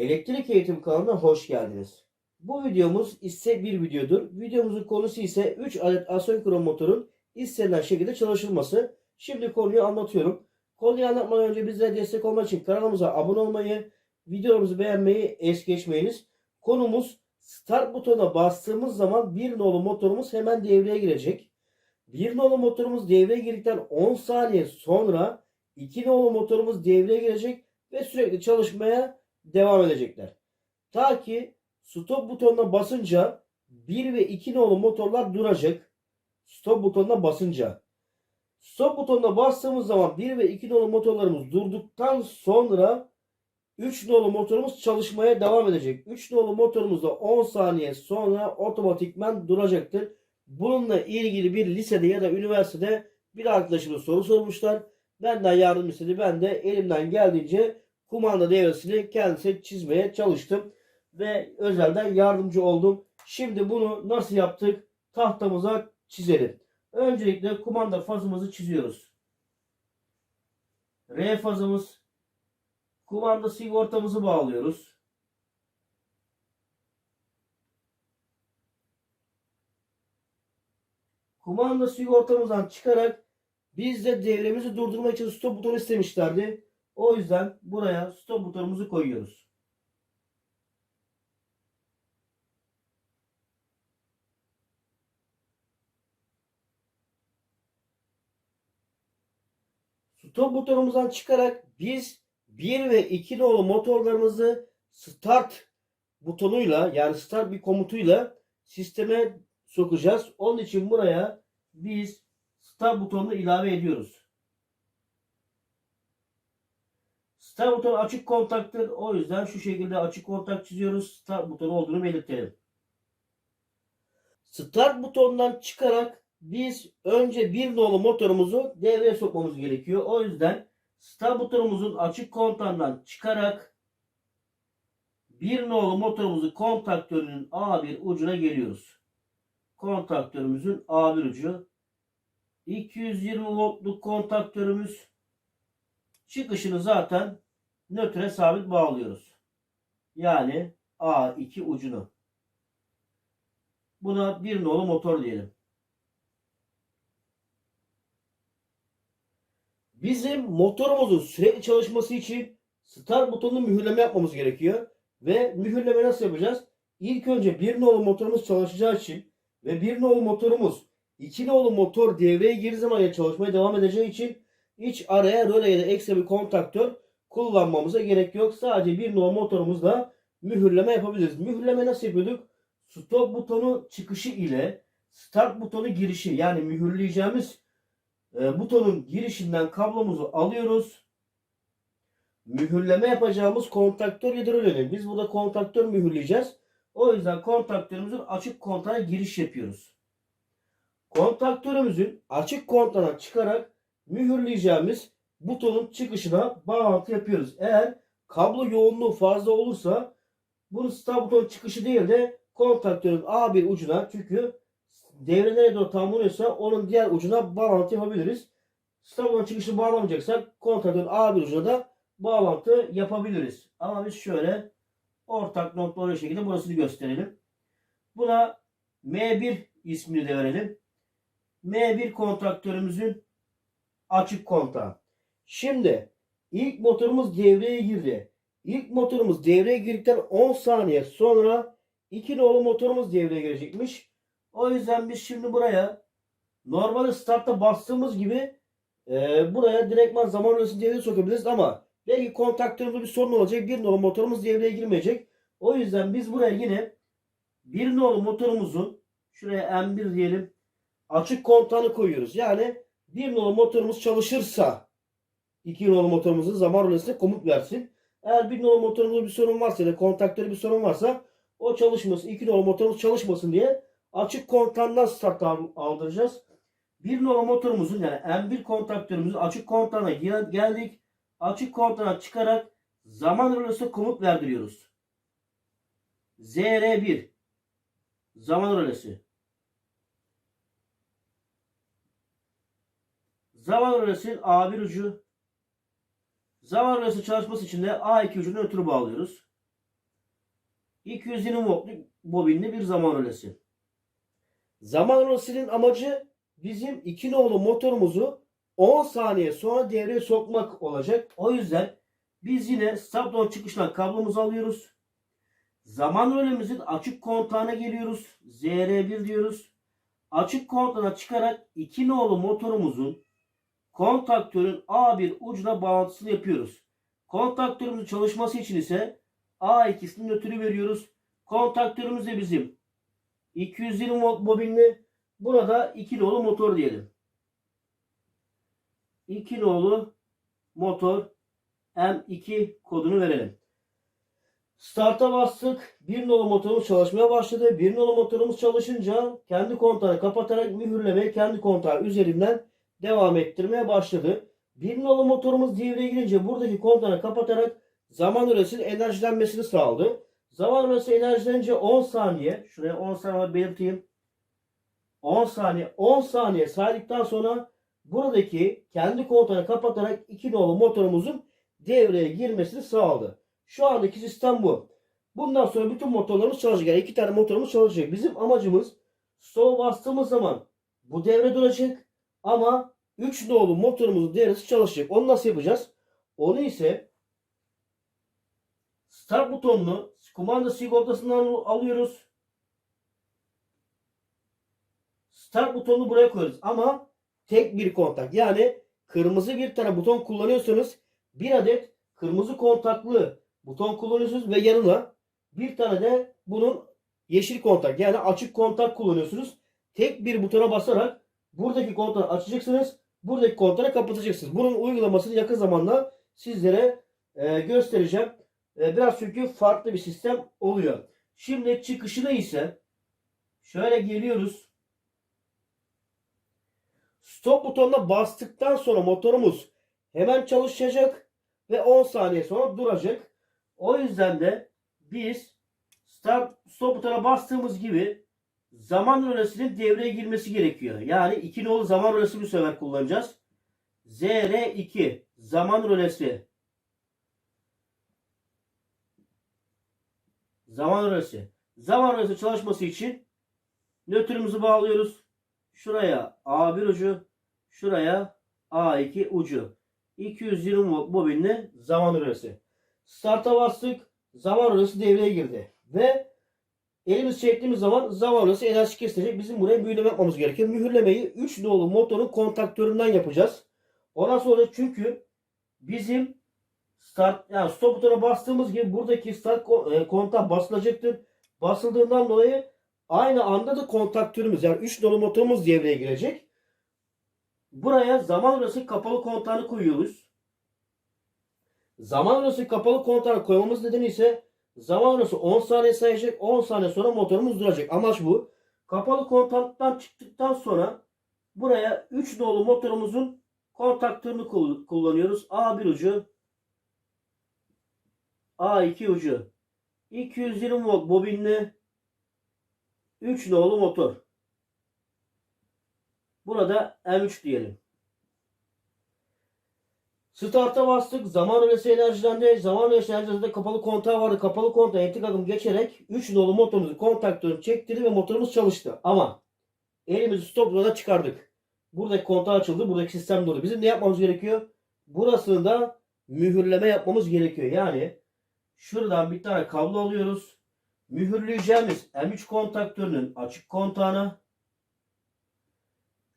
Elektrik Eğitim kanalına hoş geldiniz. Bu videomuz ise bir videodur. Videomuzun konusu ise 3 adet asenkron motorun istenilen şekilde çalışılması. Şimdi konuyu anlatıyorum. Konuyu anlatmadan önce bizlere destek olmak için kanalımıza abone olmayı, videomuzu beğenmeyi es geçmeyiniz. Konumuz start butonuna bastığımız zaman bir nolu motorumuz hemen devreye girecek. Bir nolu motorumuz devreye girdikten 10 saniye sonra 2 nolu motorumuz devreye girecek ve sürekli çalışmaya devam edecekler. Ta ki stop butonuna basınca 1 ve 2 nolu motorlar duracak. Stop butonuna basınca. Stop butonuna bastığımız zaman 1 ve 2 nolu motorlarımız durduktan sonra 3 nolu motorumuz çalışmaya devam edecek. 3 nolu motorumuz da 10 saniye sonra otomatikman duracaktır. Bununla ilgili bir lisede ya da üniversitede bir arkadaşımız soru sormuşlar. Benden yardım istedi. Ben de elimden geldiğince kumanda devresini kendisi çizmeye çalıştım. Ve özelden yardımcı oldum. Şimdi bunu nasıl yaptık? Tahtamıza çizelim. Öncelikle kumanda fazımızı çiziyoruz. R fazımız. Kumanda sigortamızı bağlıyoruz. Kumanda sigortamızdan çıkarak biz de devremizi durdurmak için stop butonu istemişlerdi. O yüzden buraya stop butonumuzu koyuyoruz. Stop butonumuzdan çıkarak biz 1 ve 2 nolu motorlarımızı start butonuyla yani start bir komutuyla sisteme sokacağız. Onun için buraya biz start butonunu ilave ediyoruz. Start butonu açık kontaktır. O yüzden şu şekilde açık kontak çiziyoruz. Start butonu olduğunu belirtelim. Start butonundan çıkarak biz önce bir nolu motorumuzu devreye sokmamız gerekiyor. O yüzden start butonumuzun açık kontağından çıkarak bir nolu motorumuzu kontaktörünün A1 ucuna geliyoruz. Kontaktörümüzün A1 ucu 220 voltluk kontaktörümüz çıkışını zaten nötre sabit bağlıyoruz. Yani A2 ucunu. Buna bir nolu motor diyelim. Bizim motorumuzun sürekli çalışması için start butonunu mühürleme yapmamız gerekiyor. Ve mühürleme nasıl yapacağız? İlk önce bir nolu motorumuz çalışacağı için ve bir nolu motorumuz iki nolu motor devreye girdiği zaman çalışmaya devam edeceği için hiç araya röle ya da ekstra bir kontaktör kullanmamıza gerek yok. Sadece bir nolu motorumuzla mühürleme yapabiliriz. Mühürleme nasıl yapıyorduk? Stop butonu çıkışı ile start butonu girişi yani mühürleyeceğimiz e, butonun girişinden kablomuzu alıyoruz. Mühürleme yapacağımız kontaktör rölenin. Biz burada kontaktör mühürleyeceğiz. O yüzden kontaktörümüzün açık kontağa giriş yapıyoruz. Kontaktörümüzün açık kontağına çıkarak mühürleyeceğimiz butonun çıkışına bağlantı yapıyoruz. Eğer kablo yoğunluğu fazla olursa bunu start buton çıkışı değil de kontaktörün A1 ucuna çünkü devre nereye doğru tamamlanıyorsa onun diğer ucuna bağlantı yapabiliriz. Start buton çıkışını bağlamayacaksak kontaktörün A1 ucuna da bağlantı yapabiliriz. Ama biz şöyle ortak nokta olacak şekilde burasını gösterelim. Buna M1 ismini de verelim. M1 kontaktörümüzün açık kontağı. Şimdi ilk motorumuz devreye girdi. İlk motorumuz devreye girdikten 10 saniye sonra iki nolu motorumuz devreye girecekmiş. O yüzden biz şimdi buraya normal startta bastığımız gibi e, buraya direktman zaman öncesi devreye sokabiliriz ama belki kontaktörümüzde bir sorun olacak. Bir nolu motorumuz devreye girmeyecek. O yüzden biz buraya yine bir nolu motorumuzun şuraya M1 diyelim açık kontağını koyuyoruz. Yani bir nolu motorumuz çalışırsa iki nolu motorumuzun zaman rölesine komut versin. Eğer bir nolu motorumuzda bir sorun varsa ya da kontaktörü bir sorun varsa o çalışmasın. iki nolu motorumuz çalışmasın diye açık kontağından start aldıracağız. Bir nolu motorumuzun yani M1 kontaktörümüzün açık kontağına geldik. Açık kontağına çıkarak zaman rölesine komut verdiriyoruz. ZR1 zaman rölesi. Zaman rölesinin A1 ucu. Zaman rölesi çalışması için de A2 ucunu ötürü bağlıyoruz. 220 voltluk bobinli bir zaman rölesi. Zaman rölesinin amacı bizim iki nolu motorumuzu 10 saniye sonra devreye sokmak olacak. O yüzden biz yine Stapton çıkışından kablomuzu alıyoruz. Zaman rölemizin açık kontağına geliyoruz. ZR1 diyoruz. Açık kontağına çıkarak iki nolu motorumuzun kontaktörün A1 ucuna bağlantısını yapıyoruz. Kontaktörümüzün çalışması için ise A2'sinin nötrü veriyoruz. Kontaktörümüz de bizim 220 volt bobinli. Burada 2 nolu motor diyelim. 2 nolu motor M2 kodunu verelim. Start'a bastık. 1 nolu motorumuz çalışmaya başladı. 1 nolu motorumuz çalışınca kendi kontağını kapatarak mühürlemeye kendi kontağı üzerinden devam ettirmeye başladı. 1 nolu motorumuz devreye girince buradaki kontağını kapatarak zaman üresinin enerjilenmesini sağladı. Zaman üresi enerjilenince 10 saniye. Şuraya 10 saniye belirteyim. 10 saniye. 10 saniye saydıktan sonra buradaki kendi kontağını kapatarak 2 nolu motorumuzun devreye girmesini sağladı. Şu andaki sistem bu. Bundan sonra bütün motorlarımız çalışacak. Yani iki tane motorumuz çalışacak. Bizim amacımız stop bastığımız zaman bu devre duracak ama 3 nolu motorumuzun devresi çalışacak. Onu nasıl yapacağız? Onu ise start butonunu kumanda sigortasından alıyoruz. Start butonunu buraya koyuyoruz. Ama tek bir kontak. Yani kırmızı bir tane buton kullanıyorsanız bir adet kırmızı kontaklı buton kullanıyorsunuz ve yanına bir tane de bunun yeşil kontak yani açık kontak kullanıyorsunuz. Tek bir butona basarak buradaki kontağı açacaksınız. Buradaki kontağı kapatacaksınız. Bunun uygulamasını yakın zamanda sizlere e, göstereceğim. E, biraz çünkü farklı bir sistem oluyor. Şimdi çıkışına ise şöyle geliyoruz. Stop butonuna bastıktan sonra motorumuz hemen çalışacak ve 10 saniye sonra duracak. O yüzden de biz start stop butona bastığımız gibi zaman rölesinin devreye girmesi gerekiyor. Yani 2 nolu zaman rölesi bu sefer kullanacağız. ZR2 zaman rölesi zaman rölesi zaman rölesi çalışması için nötrümüzü bağlıyoruz. Şuraya A1 ucu, şuraya A2 ucu. 220 volt bobinli zaman rölesi. Start'a bastık. Zaman rölesi devreye girdi. Ve elimiz çektiğimiz zaman zaman rölesi enerji kesilecek. Bizim buraya mühürleme yapmamız gerekiyor. Mühürlemeyi 3 nolu motorun kontaktöründen yapacağız. Ondan sonra çünkü bizim start yani stop butona bastığımız gibi buradaki start e, kontak basılacaktır. Basıldığından dolayı aynı anda da kontaktörümüz yani 3 nolu motorumuz devreye girecek. Buraya zaman arası kapalı kontağını koyuyoruz. Zaman arası kapalı kontağını koymamız nedeni ise zaman arası 10 saniye sayacak. 10 saniye sonra motorumuz duracak. Amaç bu. Kapalı kontaktan çıktıktan sonra buraya 3 nolu motorumuzun kontaktörünü kull- kullanıyoruz. A1 ucu A2 ucu 220 volt bobinli 3 nolu motor. Burada M3 diyelim. Start'a bastık. Zaman rölesi enerjilendi. Zaman rölesi enerjisinde kapalı kontağı vardı. Kapalı kontağı entik akım geçerek 3 nolu motorumuzu kontaktörünü çektirdi ve motorumuz çalıştı. Ama elimizi stop yola çıkardık. Buradaki kontağı açıldı. Buradaki sistem durdu. Bizim ne yapmamız gerekiyor? Burasını da mühürleme yapmamız gerekiyor. Yani şuradan bir tane kablo alıyoruz. Mühürleyeceğimiz M3 kontaktörünün açık kontağına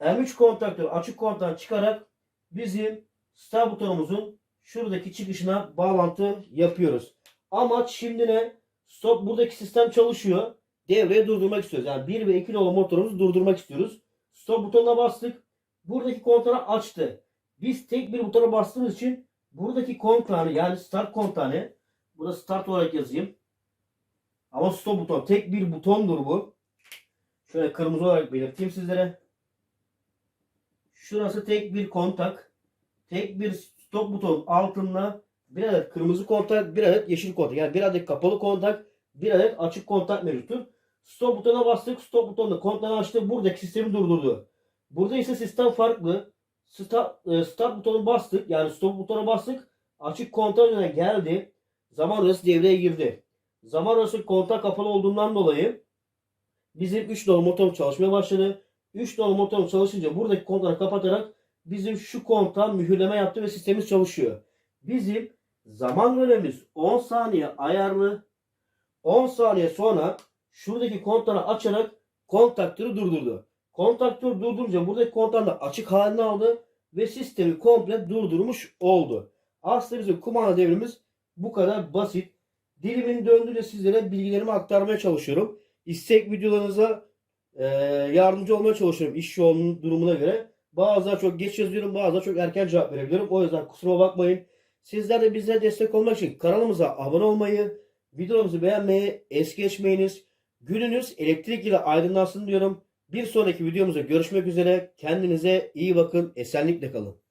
M3 kontaktör açık kontağını çıkarak bizim start butonumuzun şuradaki çıkışına bağlantı yapıyoruz. Amaç şimdi ne? Stop buradaki sistem çalışıyor. Devreye durdurmak istiyoruz. Yani 1 ve 2 nolu motorumuzu durdurmak istiyoruz. Stop butonuna bastık. Buradaki kontağı açtı. Biz tek bir butona bastığımız için buradaki kontağını yani start kontağını burada start olarak yazayım. Ama stop buton tek bir butondur bu. Şöyle kırmızı olarak belirteyim sizlere. Şurası tek bir kontak. Tek bir stop buton altında bir adet kırmızı kontak, bir adet yeşil kontak. Yani bir adet kapalı kontak, bir adet açık kontak mevcuttur. Stop butona bastık. Stop butonla kontağını açtı. Buradaki sistemi durdurdu. Burada ise sistem farklı. Start, e, start butonu bastık. Yani stop butona bastık. Açık kontak önüne geldi. Zaman rölesi devreye girdi. zaman arası kontak kapalı olduğundan dolayı bizim 3 nolu motor çalışmaya başladı. 3 nolu motor çalışınca buradaki kontağı kapatarak bizim şu kontağı mühürleme yaptı ve sistemimiz çalışıyor. Bizim zaman rölemiz 10 saniye ayarlı. 10 saniye sonra şuradaki kontağı açarak kontaktörü durdurdu. Kontaktör durdurunca buradaki kontağın da açık halini aldı ve sistemi komple durdurmuş oldu. Aslında bizim kumanda devrimiz bu kadar basit. Dilimin döndüğünde sizlere bilgilerimi aktarmaya çalışıyorum. İstek videolarınıza yardımcı olmaya çalışıyorum iş yoğunluğu durumuna göre. Bazen çok geç yazıyorum, bazen çok erken cevap verebiliyorum. O yüzden kusura bakmayın. Sizler de bize destek olmak için kanalımıza abone olmayı, videolarımızı beğenmeyi es geçmeyiniz. Gününüz elektrik ile aydınlansın diyorum. Bir sonraki videomuzda görüşmek üzere. Kendinize iyi bakın. Esenlikle kalın.